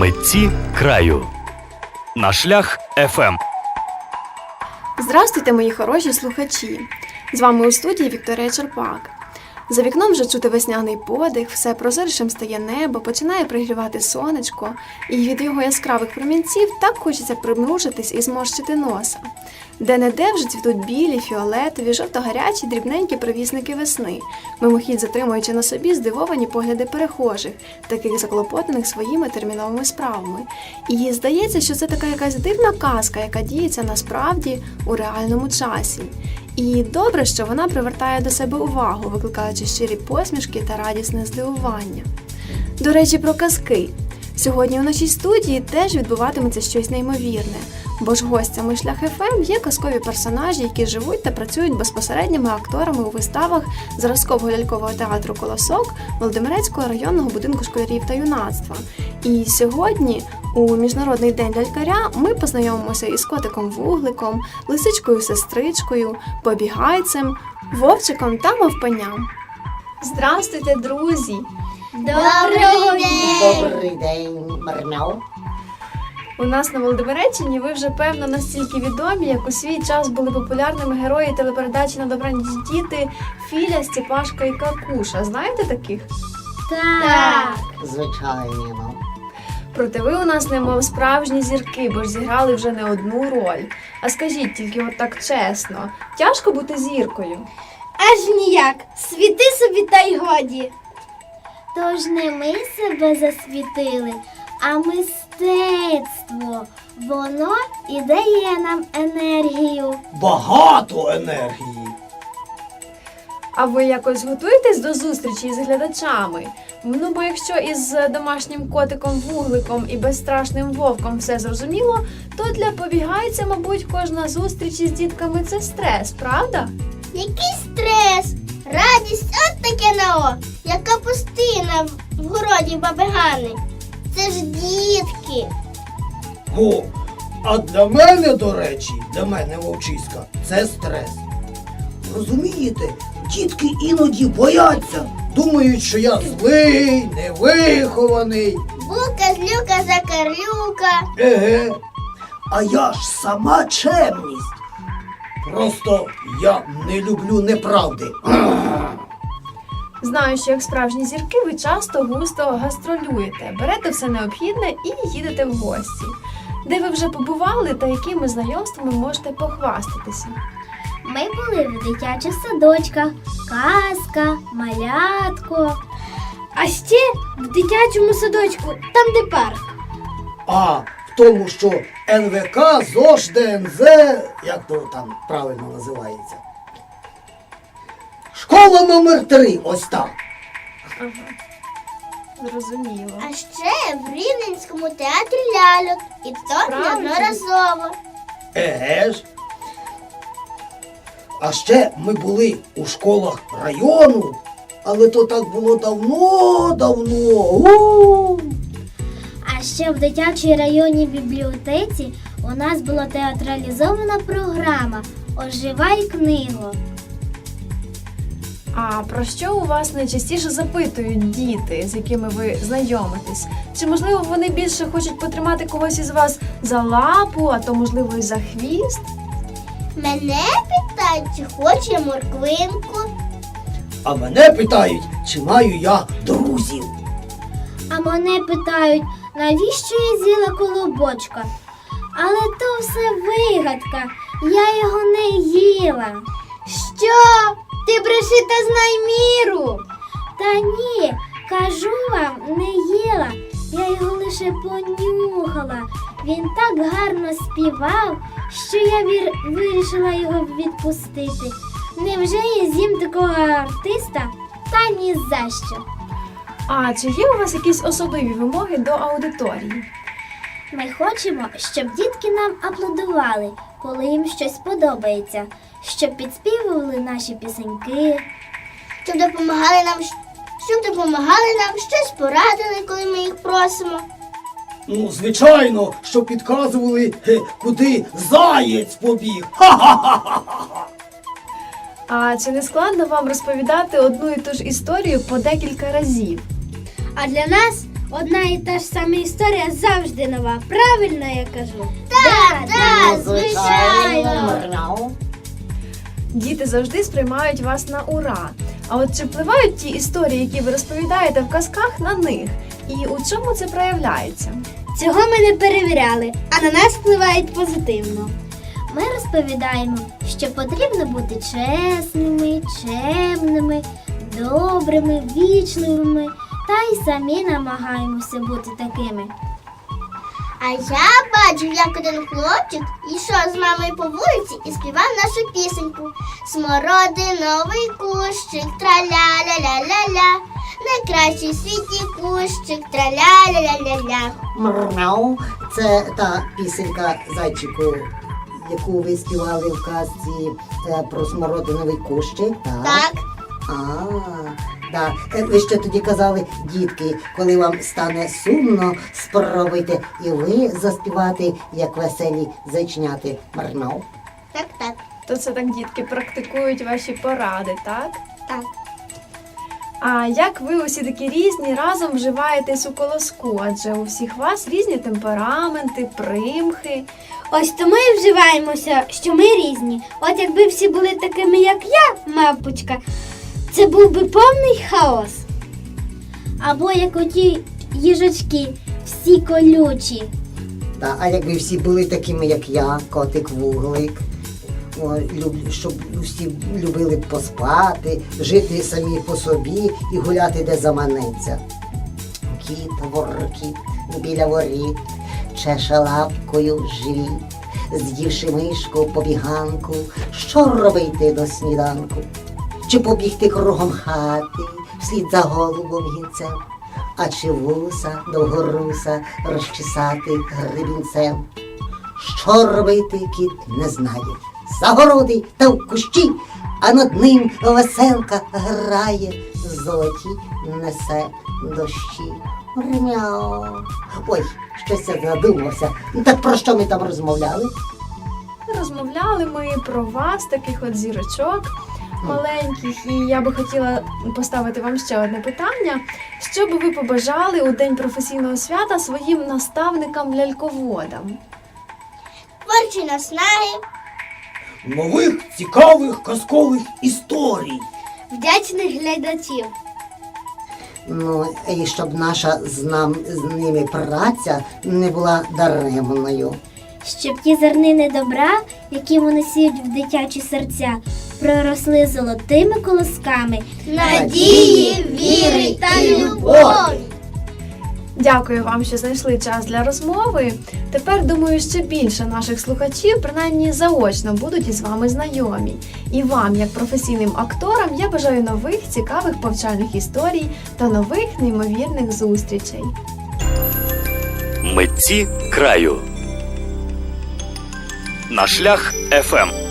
Митці краю. На шлях Ем. ФМ. Здравствуйте, мої хороші слухачі! З вами у студії Вікторія Черпак. За вікном вже чути весняний подих, все прозорішим стає небо, починає пригрівати сонечко, і від його яскравих промінців так хочеться примружитись і зморщити носа. Де-не-де вже цвітуть білі, фіолетові, жовто-гарячі, дрібненькі провісники весни, мимохідь затримуючи на собі здивовані погляди перехожих, таких заклопотаних своїми терміновими справами. І здається, що це така якась дивна казка, яка діється насправді у реальному часі. І добре, що вона привертає до себе увагу, викликаючи щирі посмішки та радісне здивування. До речі, про казки. Сьогодні у нашій студії теж відбуватиметься щось неймовірне, бо ж гостями шлях ФМ є казкові персонажі, які живуть та працюють безпосередніми акторами у виставах зразкового лялькового театру Колосок Володимирецького районного будинку школярів та юнацтва. І сьогодні, у Міжнародний день лялькаря, ми познайомимося із котиком Вугликом, лисичкою сестричкою, побігайцем, вовчиком та мавпаням. Здравствуйте, друзі! Доброго дня! Добрий день, Марнау. У нас на Володимиреччині ви вже певно настільки відомі, як у свій час були популярними герої телепередачі на добраніч діти Філя, Степашка і Какуша. Знаєте таких? Так. Звичайно. Проте ви у нас немов справжні зірки, бо ж зіграли вже не одну роль. А скажіть тільки от так чесно, тяжко бути зіркою. Аж ніяк. Світи собі та й годі. Тож не ми себе засвітили, а мистецтво. Воно і дає нам енергію. Багато енергії. А ви якось готуєтесь до зустрічі з глядачами? Ну, бо якщо із домашнім котиком вугликом і безстрашним вовком все зрозуміло, то для побігайця, мабуть, кожна зустріч із дітками це стрес, правда? Який стрес! Радість от таке нао, як капустина в- в городі баби Гани. Це ж дітки. О, а для мене, до речі, для мене вовчиська, це стрес. Розумієте, дітки іноді бояться, думають, що я злий, невихований. Бука, злюка, закарлюка. Еге. А я ж сама чемність. Просто я не люблю неправди. Знаю, що як справжні зірки ви часто густо гастролюєте, берете все необхідне і їдете в гості. Де ви вже побували та якими знайомствами можете похвастатися? Ми були в дитячих садочках, казка, малятко. А ще в дитячому садочку, там де парк. А в тому, що НВК, ЗОЖ, ДНЗ, як то там правильно називається. Школа номер 3 ось так. Ага. Зрозуміло. А ще в Рівненському театрі ляльок. І то Справді? неодноразово. Еге ж. А ще ми були у школах району, але то так було давно-давно. У! А ще в дитячій районній бібліотеці у нас була театралізована програма Оживай книгу. А про що у вас найчастіше запитують діти, з якими ви знайомитесь? Чи можливо вони більше хочуть потримати когось із вас за лапу, а то можливо і за хвіст? Мене питають, чи хочу я морквинку. А мене питають, чи маю я друзів. А мене питають, навіщо я з'їла колобочка? Але то все вигадка, я його не їла. Що? Ти знай міру. Та ні, кажу вам, не їла. Я його лише понюхала. Він так гарно співав, що я вір... вирішила його відпустити. Невже я з'їм такого артиста? Та ні за що. А чи є у вас якісь особливі вимоги до аудиторії? Ми хочемо, щоб дітки нам аплодували, коли їм щось подобається, щоб підспівували наші пісеньки, щоб допомагали нам, щоб допомагали нам щось порадили, коли ми їх просимо. Ну, звичайно, що підказували, е, куди заєць побіг. Ха-ха-ха-ха. А чи не складно вам розповідати одну і ту ж історію по декілька разів? А для нас Одна і та ж сама історія завжди нова. Правильно я кажу? Так, так, звичайно. Діти завжди сприймають вас на ура. А от чи впливають ті історії, які ви розповідаєте в казках на них? І у чому це проявляється? Цього ми не перевіряли, а на нас впливають позитивно. Ми розповідаємо, що потрібно бути чесними, чемними, добрими, вічливими та й самі намагаємося бути такими. А я бачив, як один хлопчик йшов з мамою по вулиці і співав нашу пісеньку. Смородиновий кущик, траля-ля-ля-ля-ля. Найкращий в світі кущик, траля-ля-ля-ля-ля. Мрняв. Це та пісенька зайчику, яку ви співали в казці е, про смородиновий кущик. Так. Так, А, да. Е, Ви ще тоді казали, дітки, коли вам стане сумно, спробуйте і ви заспівати, як веселі зайчняти. Мрняв. так, так, То це так дітки практикують ваші поради, так? так. А як ви усі такі різні разом вживаєтесь у колоску? Адже у всіх вас різні темпераменти, примхи. Ось тому і вживаємося, що ми різні. От якби всі були такими, як я, мавпочка, це був би повний хаос. Або як оті їжачки, всі колючі. Та, а якби всі були такими, як я, котик вуглик, о, люб- щоб всі любили поспати, жити самі по собі і гуляти де заманеться. Кіт, воркіт біля воріт, чеше лапкою живіт, з'ївши мишку побіганку, що робити до сніданку? Чи побігти кругом хати, вслід за голубом гінцем, а чи вуса довгоруса розчесати гребінцем? Що робити кіт не знає. Загороди та в кущі, а над ним веселка грає, золоті несе дощі. Рмяу. Ой, щось я задумався. Так про що ми там розмовляли? Розмовляли ми про вас, таких от зірочок маленьких, і я би хотіла поставити вам ще одне питання. Що би ви побажали у день професійного свята своїм наставникам ляльководам? Творчі наснаги, Нових цікавих казкових історій. Вдячних глядачів. Ну, і щоб наша з, нам, з ними праця не була даремною. Щоб ті зернини добра, які вони сіють в дитячі серця, проросли золотими колосками. надії, віри та любові. Дякую вам, що знайшли час для розмови. Тепер думаю, ще більше наших слухачів, принаймні заочно, будуть із вами знайомі. І вам, як професійним акторам, я бажаю нових цікавих повчальних історій та нових неймовірних зустрічей. Митці краю. На шлях ФМ.